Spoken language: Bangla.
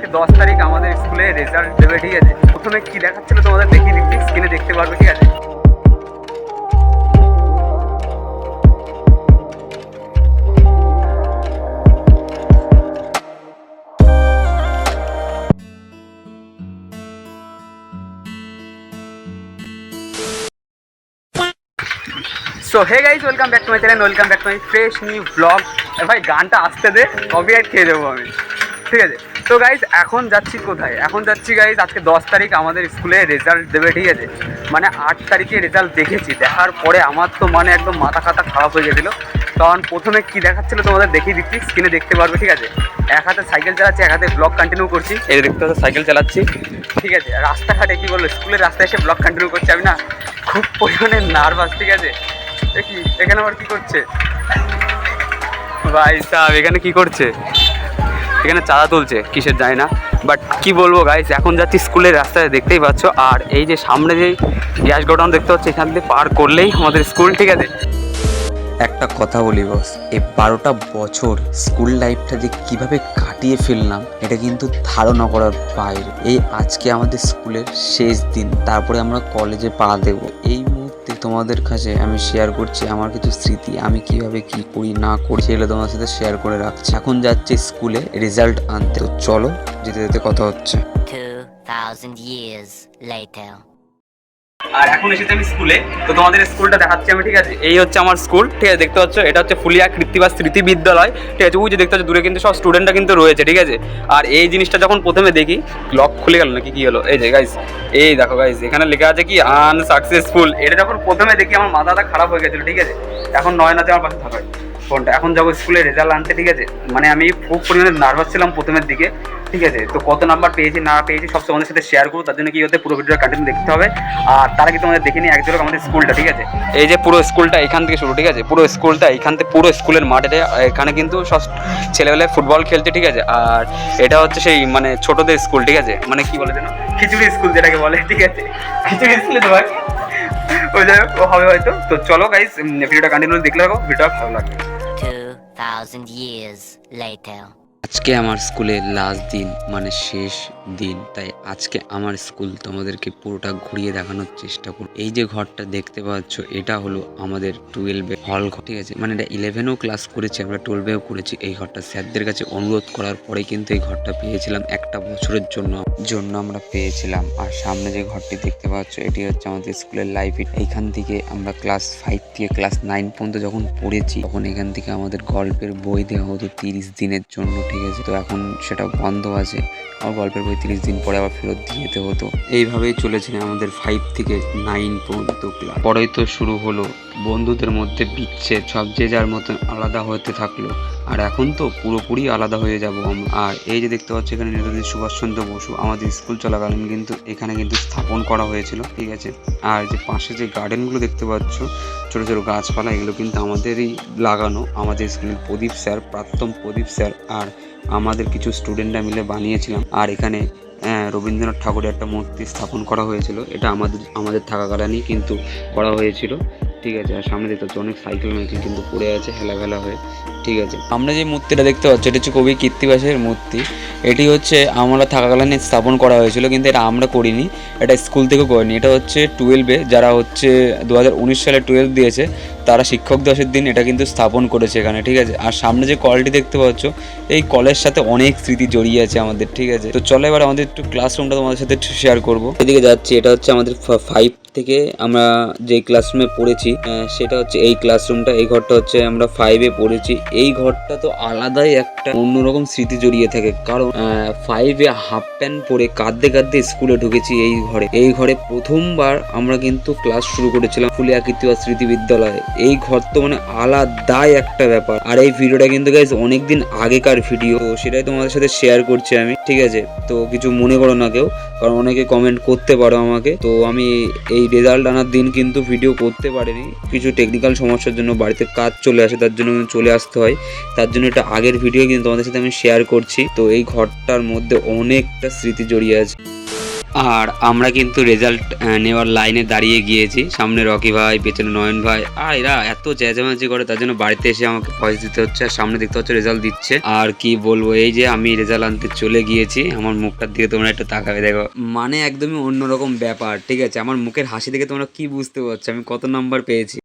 আজকে দশ তারিখ আমাদের স্কুলে রেজাল্ট দেবে, ঠিক আছে? প্রথমে কি দেখাচ্ছিল তোমাদের দেখিয়ে দিচ্ছি স্ক্রিনে দেখতে পারবে, ঠিক আছে? So hey guys welcome back to my channel welcome back to my fresh new blog ভাই, গানটা আসতে দে কপিরাইট খেয়ে দেবো আমি। ঠিক আছে? তো গাইজ এখন যাচ্ছি কোথায়? এখন যাচ্ছি গাইজ আজকে দশ তারিখ আমাদের স্কুলে রেজাল্ট দেবে ঠিক আছে? মানে আট তারিখে রেজাল্ট দেখেছি। দেখার পরে আমার তো মানে একদম মাথা খাতা খারাপ হয়ে গেছিল। কারণ প্রথমে কি দেখাচ্ছিলো তোমাদের দেখিয়ে দিচ্ছি স্ক্রিনে দেখতে পারবে ঠিক আছে? এক হাতে সাইকেল চালাচ্ছি এক হাতে ব্লগ কন্টিনিউ করছি। এই দেখতে পাচ্ছ সাইকেল চালাচ্ছি। ঠিক আছে রাস্তাঘাটে কী বলল স্কুলের রাস্তায় এসে ব্লগ কন্টিনিউ করছি আমি না? খুব পরিমাণে নার্ভাস ঠিক আছে? কি এখানে আবার কী করছে? ভাই সাহেব এখানে কী করছে? এখানে চাঁদা তুলছে, কিসের যায় না। বাট কি বলব গাইস এখন যাচ্ছি স্কুলের রাস্তায়, দেখতেই পাচ্ছ। আর এই যে সামনে যে গ্যাস গোডাউন দেখতে পাচ্ছ, এখান থেকে পার করলেই আমাদের স্কুল, ঠিক আছে? একটা কথা বলি বস এই বারোটা বছর স্কুল লাইফটা যে কীভাবে কাটিয়ে ফেললাম, এটা কিন্তু ধারণা করার বাইরে। এই আজকে আমাদের স্কুলের শেষ দিন, তারপরে আমরা কলেজে পা দেব। এই তোমাদের কাছে আমি শেয়ার করছি আমার কিছু স্মৃতি আমি কীভাবে কি করি না করি সেগুলো তোমার সাথে শেয়ার করে রাখছি। এখন যাচ্ছে স্কুলে রেজাল্ট আনতে। চলো যেতে যেতে কথা হচ্ছে। 2,000 years later. আর এখন এসেছি আমি স্কুলে। তো তোমাদের স্কুলটা দেখাচ্ছি আমি, ঠিক আছে? এই হচ্ছে আমার স্কুল, ঠিক আছে? দেখতে পাচ্ছ? এটা হচ্ছে ফুলিয়া কৃত্তিবা স্মৃতি বিদ্যালয়। ঠিক আছে? ওই যে দেখতে পাচ্ছ, দূরে কিন্তু সব স্টুডেন্টরা কিন্তু রয়েছে, ঠিক আছে? আর এই জিনিসটা যখন প্রথমে দেখি লক খুলে গেল নাকি? কি হলো? এই যে গাইস এই দেখো গাইস এখানে লেখা আছে কি? আনসাকসেসফুল এটা যখন প্রথমে দেখি, আমার মাথাটা খারাপ হয়ে গেছিল, ঠিক আছে? এখন নয় নাচে আমার পাশে থাকায়। ফোনটা। এখন যাব স্কুলে রেজাল্ট আনতে ঠিক আছে? মানে আমি খুব পরিমাণে নার্ভাস ছিলাম প্রথমের দিকে ঠিক আছে? তো কত নাম্বার পেয়েছি না পেয়েছি সব তোমাদের সাথে শেয়ার করব। তার জন্য কি হতে পুরো ভিডিওটা কন্টিনিউ দেখতে হবে। আর তার আগে তোমাদের দেখে নিই আমাদের স্কুলটা ঠিক আছে? এই যে পুরো স্কুলটা এখান থেকে শুরু ঠিক আছে? পুরো স্কুলটা এখান থেকে পুরো স্কুলের মাঠে এখানে কিন্তু সব ছেলেবেলায় ফুটবল খেলছে ঠিক আছে? আর এটা হচ্ছে সেই মানে ছোটদের স্কুল ঠিক আছে? মানে কি বলে যেন? খিচুড়ি স্কুল যেটাকে বলে ঠিক আছে? খিচুড়ি স্কুলে তো ভাই। ওই যাই হোক, হবে হয়তো। তো চলো গাইস ভিডিওটা কন্টিনিউ দেখলে রাখো ভিডিওটা ভালো লাগবে। 2,000 years later. আজকে আমার স্কুলের লাস্ট দিন মানে শেষ দিন। তাই আজকে আমার স্কুল তোমাদেরকে পুরোটা ঘুরিয়ে দেখানোর চেষ্টা করব। এই যে ঘরটা দেখতে পাচ্ছ, এটা হলো আমাদের টুয়েলভে হল ঘর, ঠিক আছে? মানে এটা ইলেভেনেও ক্লাস করেছি, আমরা টুয়েলভেও করেছি। এই ঘরটা স্যারদের কাছে অনুরোধ করার পরে কিন্তু এই ঘরটা পেয়েছিলাম একটা বছরের জন্য জন্য আমরা পেয়েছিলাম। আর সামনে যে ঘরটি দেখতে পাচ্ছ, এটি হচ্ছে আমাদের স্কুলের লাইব্রেরি এইখান থেকে আমরা ক্লাস ফাইভ থেকে ক্লাস নাইন পর্যন্ত যখন পড়েছি, তখন এখান থেকে আমাদের গল্পের বই দেওয়া হতো তিরিশ দিনের জন্য, ঠিক আছে? তো এখন সেটা বন্ধ আছে। আমার গল্পের বই তিরিশ দিন পরে আবার ফেরত দিয়ে যেতে হতো। এইভাবেই চলেছিল আমাদের ফাইভ থেকে নাইন পর্যন্ত ক্লাস পরেই তো শুরু হলো। বন্ধুদের মধ্যে বিচ্ছেদ, সব যে যার মতন আলাদা হতে থাকল। আর এখন তো পুরোপুরি আলাদা হয়ে যাব আমরা। আর এই যে দেখতে পাচ্ছ এখানে নেতাজি সুভাষচন্দ্র বসু, আমাদের স্কুল চলাকালীন কিন্তু এখানে কিন্তু স্থাপন করা হয়েছিল, ঠিক আছে? আর যে পাশে যে গার্ডেনগুলো দেখতে পাচ্ছ, ছোটো ছোটো গাছপালা, এগুলো কিন্তু আমাদেরই লাগানো। আমাদের স্কুলের প্রদীপ স্যার প্রাক্তন প্রদীপ স্যার আর আমাদের কিছু স্টুডেন্টরা মিলে বানিয়েছিলাম। আর এখানে রবীন্দ্রনাথ ঠাকুরের একটা মূর্তি স্থাপন করা হয়েছিল। এটা আমাদের আমাদের থাকাকালীনই কিন্তু করা হয়েছিল। ঠিক আছে আর সামনে দেখতে পাচ্ছ অনেক সাইকেল মাইকেল কিন্তু পড়ে আছে হেলাফেলা হয়ে। ঠিক আছে। আমরা যে মূর্তিটা দেখতে পাচ্ছি এটা হচ্ছে কবি কীর্তিবাসের মূর্তি। এটি হচ্ছে আমরা থাকাকালীন স্থাপন করা হয়েছিল কিন্তু এটা আমরা করিনি এটা স্কুল থেকেও করিনি। এটা হচ্ছে টুয়েলভে যারা হচ্ছে দু হাজার উনিশ সালে টুয়েলভ দিয়েছে তারা শিক্ষক দশের দিন এটা কিন্তু স্থাপন করেছে এখানে ঠিক আছে। আর সামনে যে কলটি দেখতে পাচ্ছ এই কলের সাথে অনেক স্মৃতি জড়িয়ে আছে আমাদের ঠিক আছে। তো চলো এবার আমাদের একটু ক্লাসরুমটা তোমাদের সাথে শেয়ার করব। এদিকে যাচ্ছি এটা হচ্ছে আমাদের ফাইভ থেকে আমরা যে ক্লাসরুমে পড়েছি সেটা হচ্ছে এই ক্লাসরুমটা এই ঘরটা হচ্ছে আমরা ফাইভে পড়েছি। এই ঘরটা তো আলাদাই একটা, অন্যরকম স্মৃতি জড়িয়ে থাকে। কারণ ফাইভে হাফ প্যান্ট পরে কাঁদতে কাঁদতে স্কুলে ঢুকেছি এই ঘরে। এই ঘরে প্রথমবার আমরা কিন্তু ক্লাস শুরু করেছিলাম ফুলিয়া কীর্তিবাস স্মৃতি বিদ্যালয়ে। এই ঘর তো মানে আলাদাই একটা ব্যাপার। আর এই ভিডিওটা কিন্তু গাইজ অনেকদিন আগেকার ভিডিও সেটাই তোমাদের সাথে শেয়ার করছি আমি, ঠিক আছে? তো কিছু মনে করো না কেউ। কারণ অনেকে কমেন্ট করতে পারো আমাকে। তো আমি এই রেজাল্ট আনার দিন কিন্তু ভিডিও করতে পারিনি। কিছু টেকনিক্যাল সমস্যার জন্য বাড়িতে কাজ চলে আসে, তার জন্য চলে আসতে হয়। তার জন্য এটা আগের ভিডিও কিন্তু তোমাদের সাথে আমি শেয়ার করছি। তো এই ঘরটার মধ্যে অনেকটা স্মৃতি জড়িয়ে আছে। আর আমরা কিন্তু রেজাল্ট নেওয়ার লাইনে দাঁড়িয়ে গিয়েছি। সামনে রকি ভাই, পেছনে নয়ন ভাই। আর এরা এত চেঁচামেচি করে, তার জন্য বাড়িতে এসে আমাকে ভয়েস দিতে হচ্ছে আর সামনে দেখতে হচ্ছে রেজাল্ট দিচ্ছে। আর কি বলব, এই যে আমি রেজাল্ট আনতে চলে গিয়েছি, আমার মুখটার দিকে তোমরা একটু তাকাবে, দেখো। মানে একদমই অন্যরকম ব্যাপার, ঠিক আছে? আমার মুখের হাসি দেখে তোমরা কি বুঝতে পারছ? আমি কত নাম্বার পেয়েছি?